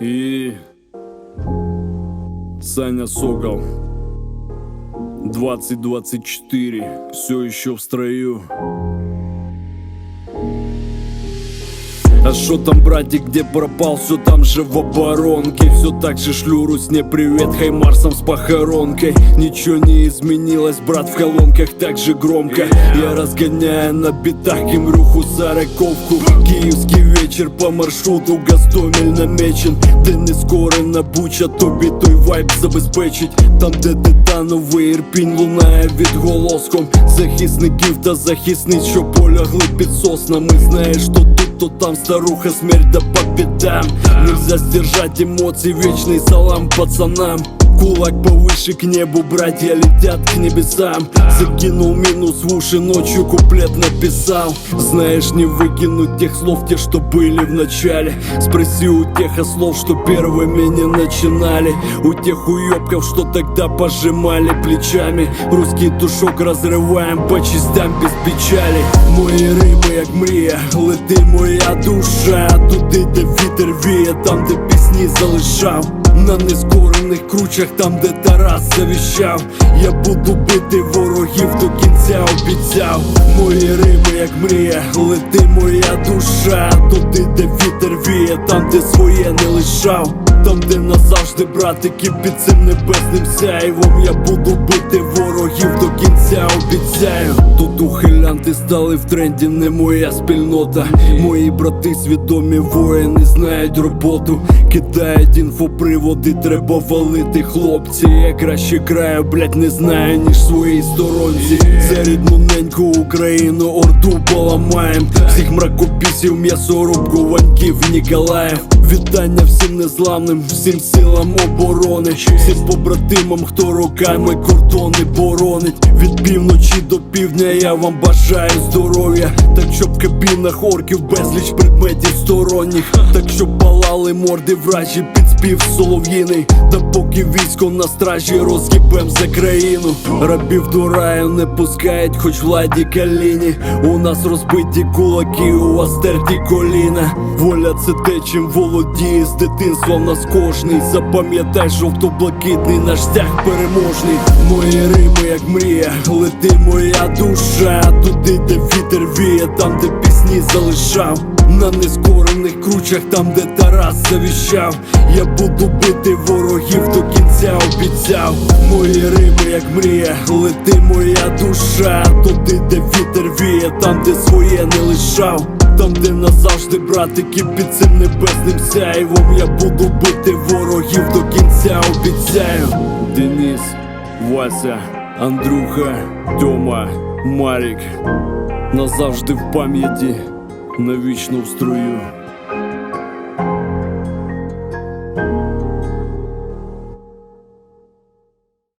И Саня Сокол. 2024 Все еще в строю А что там, братик, где пропал? Все там же в оборонке. Все так же шлю русне привет Хаймарсом с похоронкой. Ничего не изменилось, брат, в колонках так же громко. Я разгоняю на битах Кимрюху сороковку. Киевский вечер по маршруту Гастомель намечен. Де не скоро на буча, тобі той вайб забезпечить. Там, де титановий ірпінь лунає відголоском Захисників та захисниць, що полягли під соснами. Знаєш, тут, то там старуха смерть да по пятам Нельзя сдержать эмоций, вечный салам пацанам Кулак повыше к небу, братья летят к небесам Закинул минус в уши, ночью куплет написал Знаешь, не выкинуть тех слов, те, что были в начале Спроси у тех ослов, что первыми не начинали У тех уёбков, что тогда пожимали плечами Русский душок разрываем по частям без печали Мої риби, як мрія, лети моя душа Туди, де вітер віє, там, де пісні залишав На нескорених кручах, там, де Тарас завіщав. Я буду бити ворогів до кінця обіцяв. Мої риби, як мрія, лети моя душа. Туди, де вітер віє, там, де своє не лишав там, де назавжди братики під цим небесним сяйвом. Я буду бити ворогів до кінця, обіцяю. Тут ухилянти стали в тренді, не моя спільнота. Мої брати свідомі воїни знають роботу. Кидають інфоприводи, треба валити хлопці. Я краще краю, блять, не знаю, ніж своїй сторонці. За рідну неньку Україну орду поламаєм. Всіх мракопісів, м'ясорубку, ваньків, Ніколаїв Вітання всім незламним, всім силам оборони Всім побратимам, хто роками кордони боронить. Від півночі до півдня я вам бажаю здоров'я. Так щоб в кабінах орків безліч предметів сторонніх. Так щоб палали морди вражі під спів солов'їний Та поки військо на стражі розгібем за країну. Рабів до раю не пускають, хоч владі каліні. У нас розбиті кулаки, у вас терті коліна. Воля це те, чим володіє з дитинства в нас кожний. Запам'ятай, жовто-блакитний наш стяг переможний. Мої риби, як мрія, лети моя душа. Туди, де вітер віє, там, де пісні залишав. На нескорених кручах, там, де Тарас завіщав. Я буду бити ворогів до кінця обіцяв. Мої риби, як мрія, лети моя душа. Туди, де вітер віє, там, де своє не лишав там, де назавжди братики під цим небесним сяєвом Я буду бити ворогів до кінця, обіцяю. Денис, Вася, Андрюха, Тьома, Марік. Назавжди в пам'яті, навічно в струю